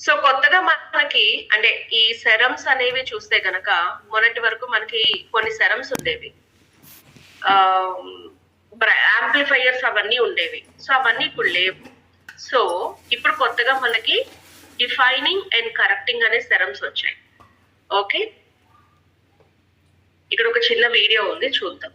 So కొత్తగా మనకి అంటే ఈ సెరమ్స్ అనేవి చూస్తే గనక మొన్నటి వరకు మనకి కొన్ని సెరమ్స్ ఉండేవి. యాంప్లిఫైయర్స్ అవన్నీ ఉండేవి. సో అవన్నీ ఇప్పుడు లేవు. సో ఇప్పుడు కొత్తగా మనకి డిఫైనింగ్ అండ్ కరెక్టింగ్ అనే సెరమ్స్ వచ్చాయి. ఓకే? ఇక్కడ ఒక చిన్న వీడియో ఉంది చూద్దాం.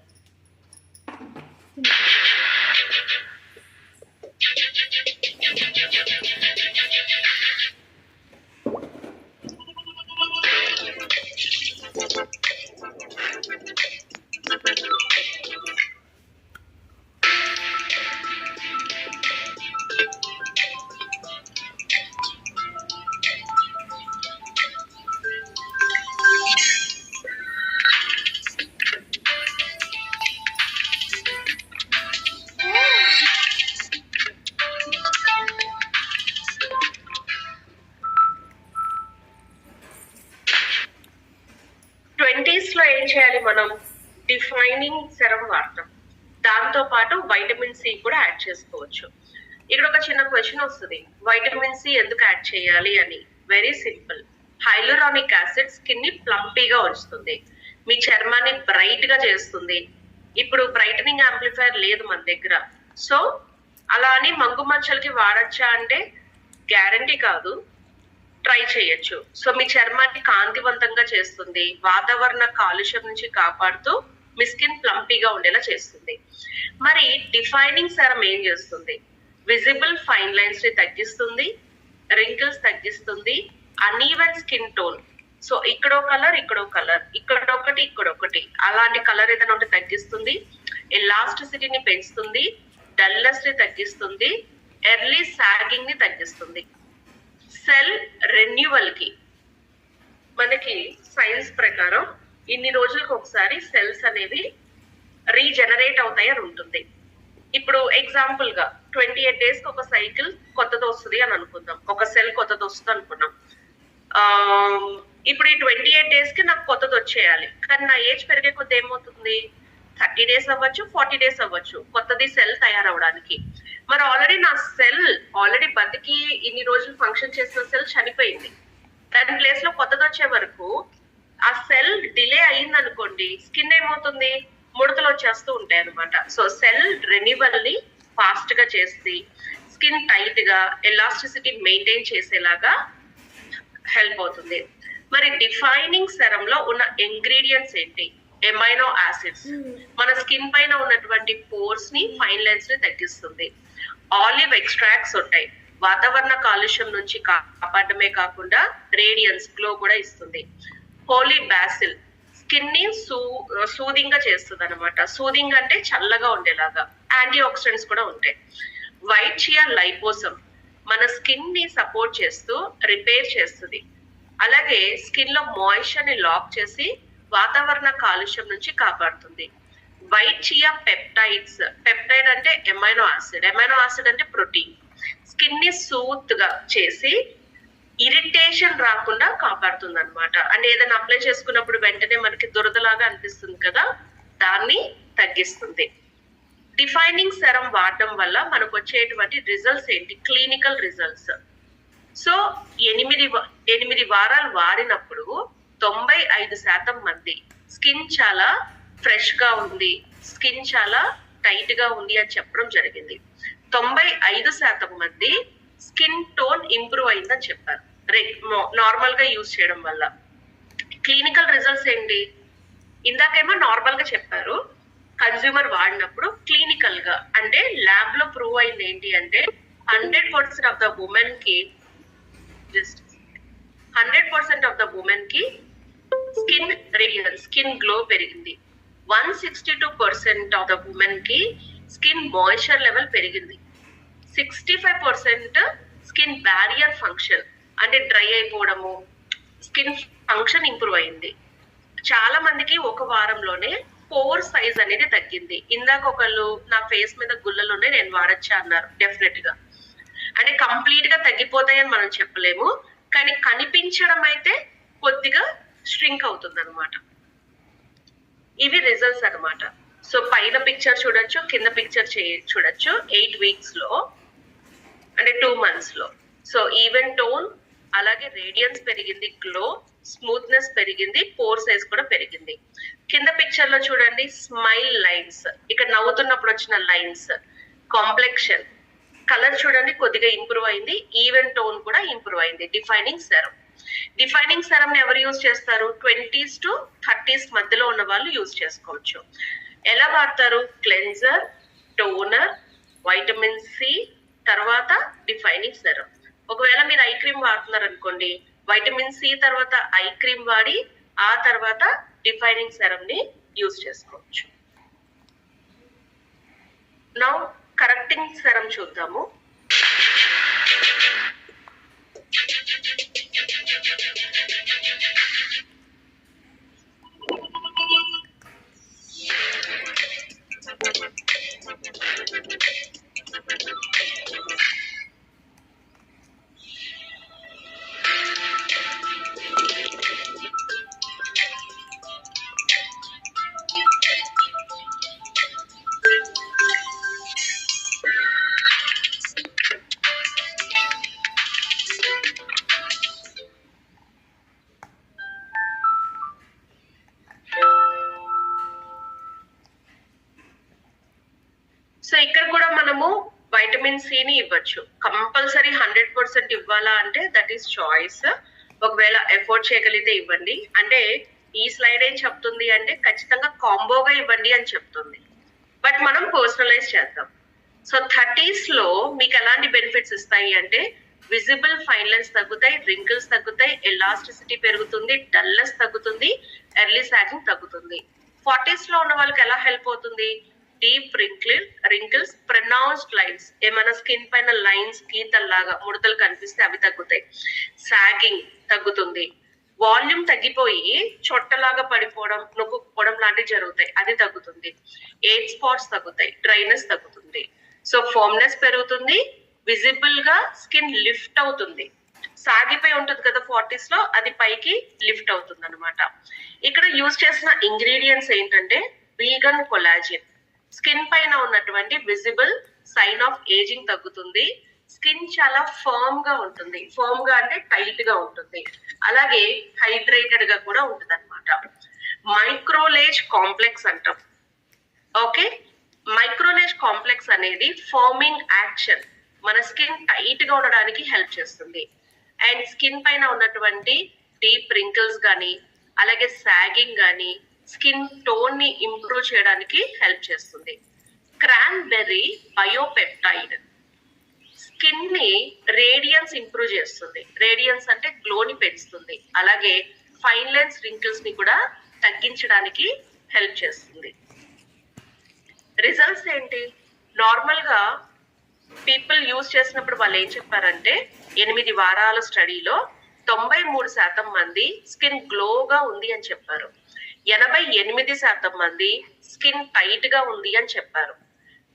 మనం డిఫైనింగ్ సెరం వాడతాం దాంతో పాటు వైటమిన్ సి కూడా యాడ్ చేసుకోవచ్చు. ఇక్కడ ఒక చిన్న క్వశ్చన్ వస్తుంది. వైటమిన్ సి ఎందుకు యాడ్ చేయాలి అని? వెరీ సింపుల్ హైలోరానిక్ యాసిడ్ స్కిన్ని ప్లంపీగా ఉంచుతుంది. మీ చర్మాన్ని బ్రైట్గా చేస్తుంది. ఇప్పుడు బ్రైటనింగ్ యాంప్లిఫైర్ లేదు మన దగ్గర. సో అలా అని మంగు మచ్చలకి వాడచ్చా అంటే గ్యారంటీ కాదు. ట్రై చేయొచ్చు. సో మీ చర్మాన్ని కాంతివంతంగా చేస్తుంది. వాతావరణ కాలుష్యం నుంచి కాపాడుతూ మీ స్కిన్ ప్లంపీగా ఉండేలా చేస్తుంది. మరి డిఫైనింగ్ సెరం ఏం చేస్తుంది? విజిబుల్ ఫైన్ లైన్స్ని తగ్గిస్తుంది రింకిల్స్ తగ్గిస్తుంది అన్ఈవెన్ స్కిన్ టోన్. సో ఇక్కడో కలర్ ఇక్కడో కలర్ ఇక్కడ ఒకటి ఇక్కడ ఒకటి అలాంటి కలర్ ఏదైనా ఉంటే తగ్గిస్తుంది ఎలాస్టిసిటీని పెంచుతుంది డల్నెస్ని తగ్గిస్తుంది ఎర్లీ సాగింగ్ని తగ్గిస్తుంది. సెల్ రెన్యువల్కి మనకి సైన్స్ ప్రకారం ఇన్ని రోజులకు ఒకసారి సెల్స్ అనేవి రీజనరేట్ అవుతాయి అని ఉంటుంది. ఇప్పుడు ఎగ్జాంపుల్గా ట్వంటీ ఎయిట్ డేస్కి ఒక సైకిల్ కొత్తది వస్తుంది అని అనుకుందాం. ఒక సెల్ కొత్తది వస్తుంది అనుకున్నాం ఇప్పుడు ఈ ట్వంటీ ఎయిట్ డేస్కి నాకు కొత్తది వచ్చేయాలి. కానీ నా ఏజ్ పెరిగే కొద్ది ఏమవుతుంది? థర్టీ డేస్ అవ్వచ్చు ఫార్టీ డేస్ అవ్వచ్చు. కొత్తది సెల్ తయారవడానికి మరి ఆల్రెడీ నా సెల్ ఆల్రెడీ బతికి ఇన్ని రోజులు ఫంక్షన్ చేసిన సెల్ చనిపోయింది. దాని ప్లేస్లో కొత్తది వచ్చే వరకు ఆ సెల్ డిలే అయింది అనుకోండి స్కిన్ ఏమవుతుంది? ముడతలు వచ్చేస్తూ ఉంటాయి అనమాట సో సెల్ రెన్యువల్ని ఫాస్ట్గా చేసి స్కిన్ టైట్గా ఎలాస్టిసిటీ మెయింటైన్ చేసేలాగా హెల్ప్ అవుతుంది. మరి డిఫైనింగ్ సెరం లో ఉన్న ఇంగ్రీడియంట్స్ ఏంటి? ఎమైనో యాసిడ్స్ మన స్కిన్ పైన ఉన్నటువంటి పోర్స్ని ఫైన్ లైన్స్ని తగ్గిస్తుంది. ఆలివ్ ఎక్స్ట్రాక్ట్స్ ఉంటాయి. వాతావరణ కాలుష్యం నుంచి కాపాడమే కాకుండా రేడియన్స్ గ్లో కూడా ఇస్తుంది. హోలీ బాసిల్ స్కిన్ని సూ సూదింగ్గా చేస్తుంది అనమాట సూదింగ్ అంటే చల్లగా ఉండేలాగా. యాంటీ ఆక్సిడెంట్స్ కూడా ఉంటాయి. వైట్ చియా లైపోసం మన స్కిన్ని సపోర్ట్ చేస్తూ రిపేర్ చేస్తుంది. అలాగే స్కిన్లో మాయిశ్చర్ని లాక్ చేసి వాతావరణ కాలుష్యం నుంచి కాపాడుతుంది. వైట్ చియా పెప్టైడ్స్ పెప్టైడ్ అంటే ఎమైనో యాసిడ్ ఎమైనో యాసిడ్ అంటే ప్రోటీన్. స్కిన్ని సూత్గా చేసి ఇరిటేషన్ రాకుండా కాపాడుతుంది అనమాట అంటే ఏదైనా అప్లై చేసుకున్నప్పుడు వెంటనే మనకి దురదలాగా అనిపిస్తుంది కదా దాన్ని తగ్గిస్తుంది. డిఫైనింగ్ సెరం వాడడం వల్ల మనకు వచ్చేటువంటి రిజల్ట్స్ ఏంటి? Clinical results. సో ఎనిమిది వ- ఎనిమిది వారాలు వాడినప్పుడు తొంభై ఐదు శాతం మంది. స్కిన్ చాలా ఫ్రెష్గా ఉంది. స్కిన్ చాలా టైట్గా ఉంది అని చెప్పడం జరిగింది. తొంభై ఐదు శాతం మంది స్కిన్ టోన్ ఇంప్రూవ్ అయిందని చెప్పారు. నార్మల్గా యూజ్ చేయడం వల్ల. క్లినికల్ రిజల్ట్స్ ఏంటి? ఇందాకేమో నార్మల్గా చెప్పారు. కన్స్యూమర్ వాడినప్పుడు క్లినికల్గా అంటే ల్యాబ్లో ప్రూవ్ అయింది ఏంటి అంటే హండ్రెడ్ పర్సెంట్ ఆఫ్ ద ఉమెన్కి just hundred percent of the ఉమెన్కి స్కిన్ రేడియన్స్ స్కిన్ గ్లో పెరిగింది. One sixty two percent of the ఉమెన్కి స్కిన్ మాయిశ్చర్ లెవెల్ పెరిగింది. Sixty five percent skin barrier function అంటే డ్రై అయిపోవడము స్కిన్ ఫంక్షన్ ఇంప్రూవ్ అయింది. చాలా మందికి ఒక వారంలోనే పోర్ సైజ్ అనేది తగ్గింది. ఇందాక ఒకళ్ళు నా ఫేస్ మీద గుల్లలునే నేను వాడచ్చా అన్నారు డెఫినెట్గా. అంటే కంప్లీట్గా తగ్గిపోతాయని మనం చెప్పలేము. కానీ కనిపించడం అయితే కొద్దిగా స్ట్రింక్ అవుతుంది అనమాట ఇవి రిజల్ట్స్ అన్నమాట. సో పైన పిక్చర్ చూడొచ్చు కింద పిక్చర్ చూడొచ్చు ఎయిట్ వీక్స్లో అంటే టూ మంత్స్లో. సో ఈవెన్ టోన్ అలాగే రేడియన్స్ పెరిగింది గ్లో స్మూత్నెస్ పెరిగింది పోర్ సైజ్ కూడా పెరిగింది. కింద పిక్చర్లో చూడండి స్మైల్ లైన్స్ ఇక్కడ నవ్వుతున్నప్పుడు వచ్చిన లైన్స్ కాంప్లెక్షన్ కలర్ చూడండి కొద్దిగా ఇంప్రూవ్ అయింది ఈవెన్ టోన్ కూడా ఇంప్రూవ్ అయింది డిఫైనింగ్ సెరం డిఫైనింగ్ సెరం ఎవరు యూజ్ చేస్తారు? ట్వంటీస్ టు థర్టీస్ మధ్యలో ఉన్న వాళ్ళు యూజ్ చేసుకోవచ్చు. ఎలా వాడతారు? క్లెన్జర్ టోనర్ వైటమిన్ సి తర్వాత డిఫైనింగ్ సెరం ఒకవేళ మీరు ఐ క్రీమ్ వాడుతున్నారు అనుకోండి వైటమిన్ సి తర్వాత ఐ క్రీమ్ వాడి ఆ తర్వాత డిఫైనింగ్ సెరమ్ని యూజ్ చేసుకోవచ్చు. నౌ కరెక్టింగ్ సెరం చూద్దాము. ఇవ్వచ్చు. కంపల్సరీ హండ్రెడ్ పర్సెంట్ ఇవ్వాలా అంటే దట్ ఈస్ చాయిస్ ఒకవేళ ఎఫోర్డ్ చేయగలిగితే ఇవ్వండి. అంటే ఈ స్లైడ్ ఏం చెప్తుంది అంటే ఖచ్చితంగా కాంబోగా ఇవ్వండి అని చెప్తుంది. బట్ మనం పర్సనలైజ్ చేద్దాం. సో థర్టీస్లో మీకు ఎలాంటి బెనిఫిట్స్ ఇస్తాయి అంటే విజిబుల్ ఫైన్ లైన్స్ తగ్గుతాయి రింకిల్స్ తగ్గుతాయి ఎలాస్టిసిటీ పెరుగుతుంది డల్నెస్ తగ్గుతుంది ఎర్లీ సాగింగ్ తగ్గుతుంది. ఫార్టీస్లో ఉన్న వాళ్ళకి ఎలా హెల్ప్ అవుతుంది? Deep wrinkle wrinkles pronounced lines ఏమైనా స్కిన్ పైన లైన్స్ గీతల్లాగా ముడతలు కనిపిస్తే అవి తగ్గుతాయి. సాగింగ్ తగ్గుతుంది. వాల్యూమ్ తగ్గిపోయి చొట్టలాగా పడిపోవడం నొక్కుపోవడం లాంటివి జరుగుతాయి. అది తగ్గుతుంది. ఎయిట్ స్పాట్స్ తగ్గుతాయి. డ్రైనెస్ తగ్గుతుంది. సో ఫోమ్నెస్ పెరుగుతుంది. విజిబుల్గా స్కిన్ లిఫ్ట్ అవుతుంది. సాగిపోయి ఉంటుంది కదా ఫార్టీస్లో అది పైకి లిఫ్ట్ అవుతుంది అనమాట ఇక్కడ యూజ్ చేసిన ఇంగ్రీడియంట్స్ ఏంటంటే వీగన్ కొలాజిన్ స్కిన్ పైన ఉన్నటువంటి విజిబుల్ సైన్ ఆఫ్ ఏజింగ్ తగ్గుతుంది. స్కిన్ చాలా ఫర్మ్గా ఉంటుంది. ఫర్మ్గా అంటే టైట్గా ఉంటుంది. అలాగే హైడ్రేటెడ్గా కూడా ఉంటుంది అనమాట మైక్రోలేజ్ కాంప్లెక్స్ అంటాం. ఓకే మైక్రోలేజ్ కాంప్లెక్స్ అనేది ఫార్మింగ్ యాక్షన్ మన స్కిన్ టైట్గా ఉండడానికి హెల్ప్ చేస్తుంది. అండ్ స్కిన్ పైన ఉన్నటువంటి డీప్ రింకిల్స్ కానీ అలాగే సాగింగ్ కానీ స్కిన్ టోన్ని ఇంప్రూవ్ చేయడానికి హెల్ప్ చేస్తుంది. Cranberry biopeptide. స్కిన్ని రేడియన్స్ ఇంప్రూవ్ చేస్తుంది. రేడియన్స్ అంటే గ్లోని పెంచుతుంది. అలాగే ఫైన్ లైన్స్ రింకిల్స్ని కూడా తగ్గించడానికి హెల్ప్ చేస్తుంది. రిజల్ట్స్ ఏంటి? నార్మల్గా పీపుల్ యూజ్ చేసినప్పుడు వాళ్ళు ఏం చెప్పారంటే ఎనిమిది వారాల స్టడీలో తొంభై మూడు శాతం మంది స్కిన్ గ్లోగా ఉంది అని చెప్పారు. ఎనభై ఎనిమిది శాతం మంది స్కిన్ టైట్గా ఉంది అని చెప్పారు.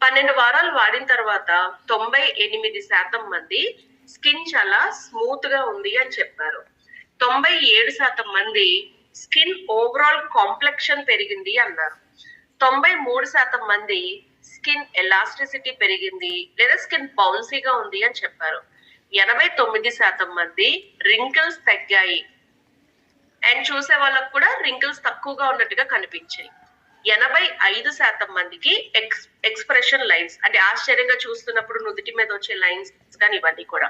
పన్నెండు వారాలు వాడిన తర్వాత తొంభై ఎనిమిది శాతం మంది స్కిన్ చాలా స్మూత్గా ఉంది అని చెప్పారు. తొంభై ఏడు శాతం మంది స్కిన్ ఓవరాల్ కాంప్లెక్షన్ పెరిగింది అన్నారు. తొంభై మూడు శాతం మంది స్కిన్ ఎలాస్టిసిటీ పెరిగింది లేదా స్కిన్ బౌన్సీగా ఉంది అని చెప్పారు. ఎనభై తొమ్మిది శాతం మంది రింకిల్స్ తగ్గాయి. అండ్ చూసే వాళ్ళకు కూడా రింకిల్స్ తక్కువగా ఉన్నట్టుగా కనిపించాయి. ఎనభై ఐదు శాతం మందికి ఎక్స్ ఎక్స్ప్రెషన్ లైన్స్ అంటే ఆశ్చర్యంగా చూస్తున్నప్పుడు నుదుటి మీద వచ్చే లైన్స్ కానీ ఇవన్నీ కూడా.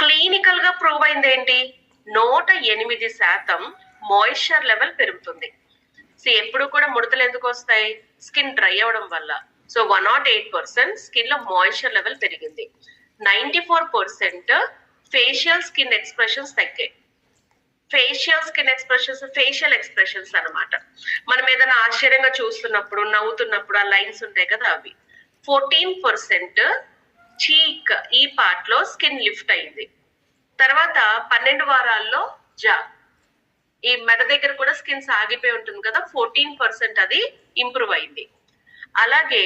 క్లినికల్గా ప్రూవ్ అయింది ఏంటి? నూట ఎనిమిది శాతం మాయిశ్చర్ లెవెల్ పెరుగుతుంది. సో ఎప్పుడు కూడా ముడతలు ఎందుకు వస్తాయి? స్కిన్ డ్రై అవడం వల్ల. So one nought eight percent స్కిన్లో moisture level పెరిగింది. Ninety four percent facial skin expressions తగ్గాయి. Facial skin expressions facial expressions అనమాట మనం ఏదైనా ఆశ్చర్యంగా చూస్తున్నప్పుడు నవ్వుతున్నప్పుడు ఆ లైన్స్ ఉంటాయి కదా అవి. ఫోర్టీన్ పర్సెంట్ చీక్ ఈ పార్ట్లో స్కిన్ లిఫ్ట్ అయింది. తర్వాత పన్నెండు వారాల్లో జా. ఈ మెడ దగ్గర కూడా స్కిన్ సాగిపోయి ఉంటుంది కదా ఫోర్టీన్ పర్సెంట్ అది ఇంప్రూవ్ అయింది. అలాగే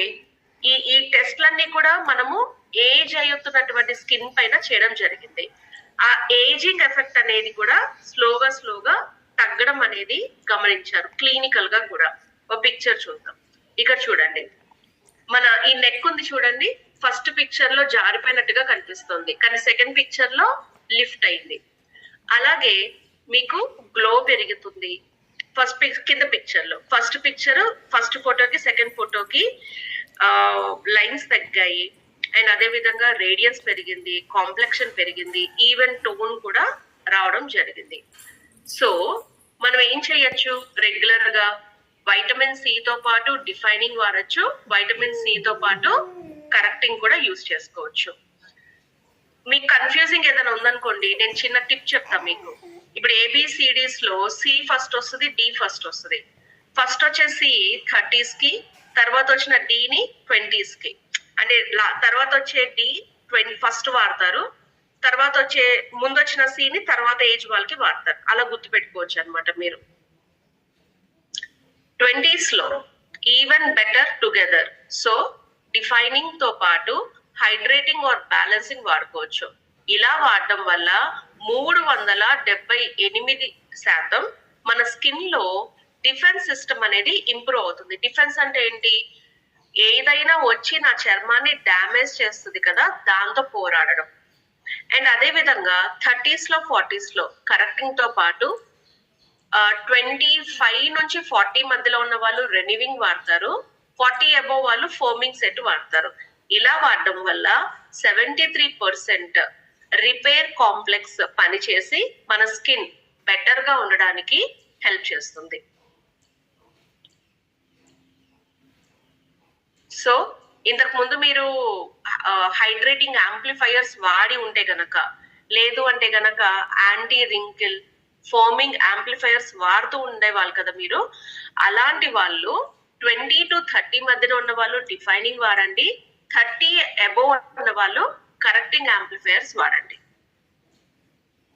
ఈ ఈ టెస్ట్లన్నీ కూడా మనము ఏజ్ అవుతున్నటువంటి స్కిన్ పైన చేయడం జరిగింది. ఆ ఏజింగ్ ఎఫెక్ట్ అనేది కూడా స్లోగా స్లోగా తగ్గడం అనేది గమనించారు క్లినికల్గా కూడా. ఒక పిక్చర్ చూద్దాం. ఇక్కడ చూడండి. మన ఈ నెక్ ఉంది చూడండి. ఫస్ట్ పిక్చర్లో జారిపోయినట్టుగా కనిపిస్తుంది. కానీ సెకండ్ పిక్చర్లో లిఫ్ట్ అయింది. అలాగే మీకు గ్లో పెరుగుతుంది. ఫస్ట్ పిక్ కింద పిక్చర్లో. ఫస్ట్ పిక్చర్ ఫస్ట్ ఫోటోకి సెకండ్ ఫోటోకి లైన్స్ తగ్గాయి. అండ్ అదే విధంగా రేడియన్స్ పెరిగింది కాంప్లెక్షన్ పెరిగింది ఈవెన్ టోన్ కూడా రావడం జరిగింది. సో మనం ఏం చేయొచ్చు? రెగ్యులర్గా వైటమిన్ సి తో పాటు డిఫైనింగ్ వాడచ్చు. వైటమిన్ సి తో పాటు కరెక్టింగ్ కూడా యూస్ చేసుకోవచ్చు. మీకు కన్ఫ్యూజింగ్ ఏదైనా ఉందనుకోండి నేను చిన్న టిప్ చెప్తా మీకు. ఇప్పుడు ఏబిసిడిస్లో సి ఫస్ట్ వస్తుంది డి ఫస్ట్ వస్తుంది. ఫస్ట్ వచ్చేసి థర్టీస్కి తర్వాత వచ్చిన డిని ట్వంటీస్కి. అంటే తర్వాత వచ్చే డి ట్వంటీ ఫస్ట్ వాడతారు. తర్వాత వచ్చే ముందు వచ్చిన సీని తర్వాత ఏజ్ వాళ్ళకి వాడతారు. అలా గుర్తు పెట్టుకోవచ్చు అన్నమాట మీరు. ట్వంటీస్లో ఈవెన్ బెటర్ టుగెదర్ సో డిఫైనింగ్తో పాటు హైడ్రేటింగ్ ఆర్ బ్యాలెన్సింగ్ వాడుకోవచ్చు. ఇలా వాడడం వల్ల మూడు వందల డెబ్బై ఎనిమిది శాతం మన స్కిన్లో డిఫెన్స్ సిస్టమ్ అనేది ఇంప్రూవ్ అవుతుంది. డిఫెన్స్ అంటే ఏంటి? ఏదైనా వచ్చి నా చర్మాన్ని డ్యామేజ్ చేస్తుంది కదా దాంతో పోరాడడం. అండ్ అదే విధంగా థర్టీస్లో ఫార్టీస్లో కరెక్టింగ్తో పాటు ట్వంటీ ఫైవ్ నుంచి ఫార్టీ మధ్యలో ఉన్న వాళ్ళు రెనివింగ్ వాడతారు. ఫార్టీ అబోవ్ వాళ్ళు ఫోమింగ్ సెట్ వాడతారు. ఇలా వాడడం వల్ల seventy three percent repair complex పనిచేసి మన స్కిన్ బెటర్గా ఉండడానికి హెల్ప్ చేస్తుంది. సో ఇంతకు ముందు మీరు హైడ్రేటింగ్ యాంప్లిఫైయర్స్ వాడి ఉంటే గనక లేదు అంటే గనక యాంటీ రింకిల్ ఫోమింగ్ యాంప్లిఫైయర్స్ వాడుతూ ఉండేవాళ్ళు కదా మీరు అలాంటి వాళ్ళు ట్వంటీ టు థర్టీ మధ్యన ఉన్న వాళ్ళు డిఫైనింగ్ వాడండి థర్టీ అబోవ్ ఉన్న వాళ్ళు కరెక్టింగ్ యాంప్లిఫైయర్స్ వాడండి.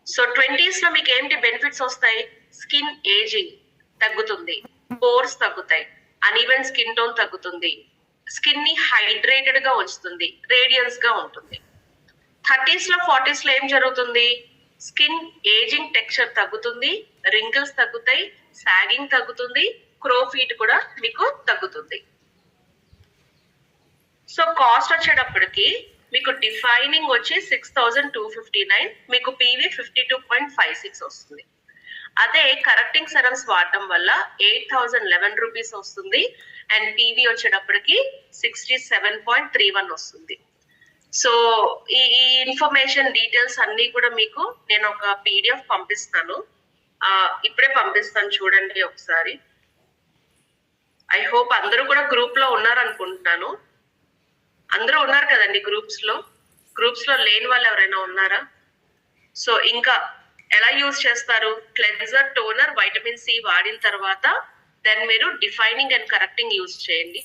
సో ట్వంటీస్లో మీకు ఏంటి బెనిఫిట్స్ వస్తాయి? స్కిన్ ఏజింగ్ తగ్గుతుంది పోర్స్ తగ్గుతాయి అన్ఈవెన్ స్కిన్ టోన్ తగ్గుతుంది స్కిన్ని హైడ్రేటెడ్గా ఉంచుతుంది రేడియన్స్గా ఉంటుంది. థర్టీస్లో ఫార్టీస్లో ఏం జరుగుతుంది? స్కిన్ ఏజింగ్ టెక్స్చర్ తగ్గుతుంది రింకిల్స్ తగ్గుతాయి సాగింగ్ తగ్గుతుంది క్రో ఫీట్ కూడా మీకు తగ్గుతుంది. సో కాస్ట్ వచ్చేటప్పటికి మీకు డిఫైనింగ్ వచ్చి six thousand two fifty nine మీకు PV fifty two point five six వస్తుంది. అదే కరెక్టింగ్ సెరమ్స్ వాడడం వల్ల ఎయిట్ థౌజండ్ లెవెన్ రూపీస్ వస్తుంది. అండ్ టీవీ వచ్చేటప్పటికి sixty seven point three one వస్తుంది. సో ఈ ఈ ఇన్ఫర్మేషన్ డీటెయిల్స్ అన్ని కూడా మీకు నేను ఒక పీడిఎఫ్ పంపిస్తాను. ఇప్పుడే పంపిస్తాను చూడండి ఒకసారి. ఐ హోప్ అందరూ కూడా గ్రూప్లో ఉన్నారు అనుకుంటున్నాను అందరూ ఉన్నారు కదండి గ్రూప్స్లో గ్రూప్స్లో లేని వాళ్ళు ఎవరైనా ఉన్నారా? సో ఇంకా ఎలా యూజ్ చేస్తారు? క్లెన్జర్ టోనర్ వైటమిన్ సి వాడిన తర్వాత దెన్ మీరు డిఫైనింగ్ అండ్ కరెక్టింగ్ యూజ్ చేయండి.